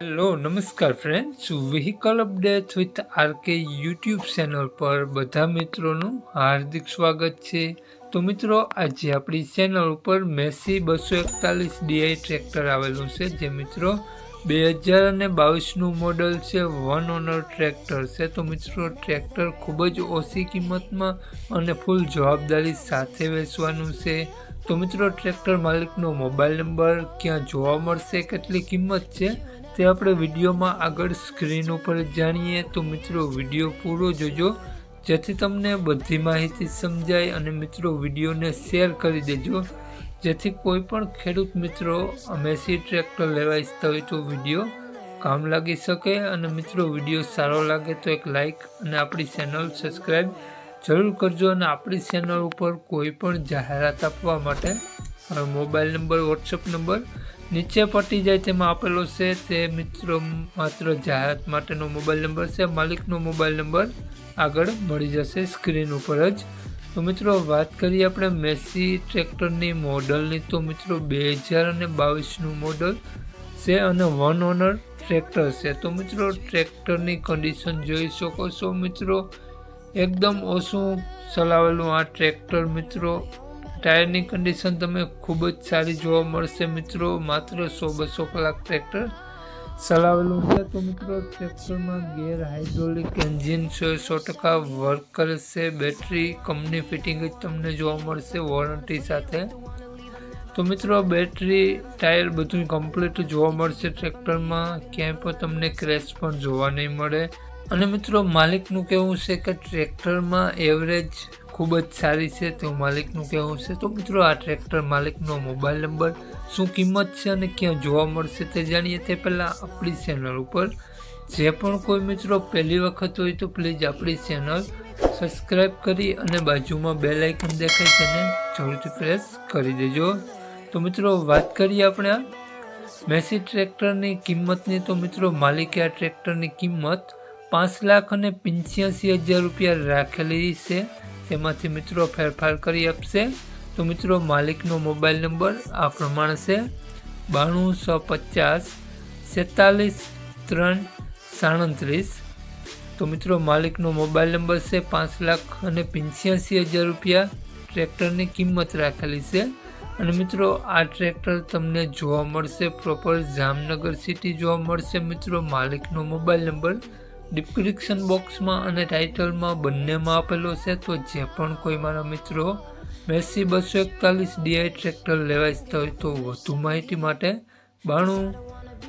Hello, નમસ્કાર friends vehicle update with RK YouTube channel પર બધા મિત્રોનું હાર્દિક સ્વાગત છે. તો મિત્રો, આજે આપણી ચેનલ ઉપર મેસી બસો એકતાલીસ ડીઆઈ ટ્રેક્ટર આવેલું છે. જે મિત્રો બે હજાર અને બાવીસનું મોડલ છે વન ઓનર ટ્રેક્ટર છે. તો મિત્રો ટ્રેક્ટર ખૂબ જ ઓછી કિંમતમાં અને ફૂલ જવાબદારી સાથે વેચવાનું છે. તો મિત્રો ટ્રેક્ટર માલિકનો મોબાઈલ નંબર ક્યાં જોવા મળશે? કેટલી કિંમત છે? તે આપણે વિડીયોમાં આગળ સ્ક્રીન ઉપર જાણીએ. તો મિત્રો, વીડિયો પૂરો જોજો. જેથી તમને બધી માહિતી સમજાય અને મિત્રો, વિડીયોને શેર કરી દેજો. જેથી કોઈ પણ ખેડૂત મિત્રો અમેસી ટ્રેક્ટર લેવા ઈચ્છતા હોય તો વીડિયો કામ લાગી શકે અને મિત્રો, વીડિયો સારો લાગે તો એક લાઈક અને આપણી ચેનલ સબસ્ક્રાઈબ જરૂર કરજો અને આપણી ચેનલ ઉપર કોઈ પણ જાહેરાત આપવા માટે મોબાઈલ નંબર વોટ્સઅપ નંબર નીચે પટી જાય તેમાં આપેલો છે તે મિત્રો માત્ર જાહેરાત માટેનો મોબાઈલ નંબર છે. માલિકનો મોબાઈલ નંબર આગળ મળી જશે સ્ક્રીન ઉપર જ. તો મિત્રો વાત કરીએ આપણે મેસી ટ્રેક્ટરની મોડલની. તો મિત્રો બે હજાર અને બાવીસનું મોડલ છે અને વન ઓનર ટ્રેક્ટર છે. તો મિત્રો ટ્રેક્ટરની કન્ડિશન જોઈ શકો છો મિત્રો. એકદમ ઓછું ચલાવેલું આ ટ્રેક્ટર મિત્રો ટાયરની કન્ડિશન તમે ખૂબ જ સારી જોવા મળશે મિત્રો. માત્ર સો બસો કલાક ટ્રેક્ટર ચલાવેલું છે. તો મિત્રો ટ્રેક્ટરમાં ગેર હાઇડ્રોલિક એન્જિન છે. સો ટકા વર્ક કરે છે. બેટરી કંપની ફિટિંગ જ તમને જોવા મળશે વોરંટી સાથે. તો મિત્રો બેટરી ટાયર બધું કમ્પ્લીટ જોવા મળશે ટ્રેક્ટરમાં ક્યાંય પણ તમને ક્રેશ પણ જોવા નહીં મળે. અને મિત્રો, માલિકનું કહેવું છે કે ટ્રેક્ટરમાં એવરેજ ખૂબ જ સારી છે. તેવું માલિકનું કહેવું છે, તો મિત્રો આ ટ્રેક્ટર માલિકનો મોબાઈલ નંબર શું કિંમત છે અને ક્યાં જોવા મળશે તે જાણીએ. તે પહેલાં આપણી ચેનલ ઉપર જે પણ કોઈ મિત્રો પહેલી વખત હોય તો પ્લીઝ આપણી ચેનલ સબસ્ક્રાઈબ કરી અને બાજુમાં બે લાઇકન દેખાય તેને જરૂરથી પ્રેસ કરી દેજો. તો મિત્રો વાત કરીએ આપણે આ મેસી ટ્રેક્ટરની કિંમતની. તો મિત્રો માલિકે આ ટ્રેક્ટરની કિંમત પાંચ લાખ અને પંચ્યાસી હજાર રૂપિયા રાખેલી છે. તેમાંથી મિત્રો ફેરફાર કરી આપશે. તો મિત્રો, માલિકનો મોબાઈલ નંબર આ પ્રમાણે છે. બાણું સો પચાસ સેતાલીસ ત્રણ, સાડત્રીસ. તો મિત્રો, માલિકનો મોબાઈલ નંબર છે પાંચ લાખ અને પંચ્યાસી હજાર રૂપિયા. ટ્રેક્ટરની કિંમત રાખેલી છે. અને મિત્રો, આ ટ્રેક્ટર તમને જોવા મળશે. પ્રોપર જામનગર સિટી જોવા મળશે. મિત્રો, માલિકનો મોબાઈલ નંબર ડિસ્ક્રિપ્શન બોક્સમાં અને ટાઇટલમાં બંનેમાં આપેલો છે, તો જે પણ કોઈ મારા મિત્રો મેસી બસો એકતાલીસ ડીઆઈ ટ્રેક્ટર લેવા ઈચ્છતા હોય તો વધુ માહિતી માટે બાણું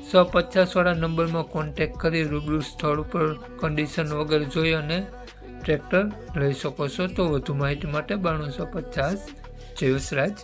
સો પચાસવાળા નંબરમાં કોન્ટેક કરી રૂબરૂ સ્થળ ઉપર કન્ડિશન વગર જોઈ અને ટ્રેક્ટર લઈ શકો છો. તો વધુ માહિતી માટે બાણું સો પચાસ જયવસરાજ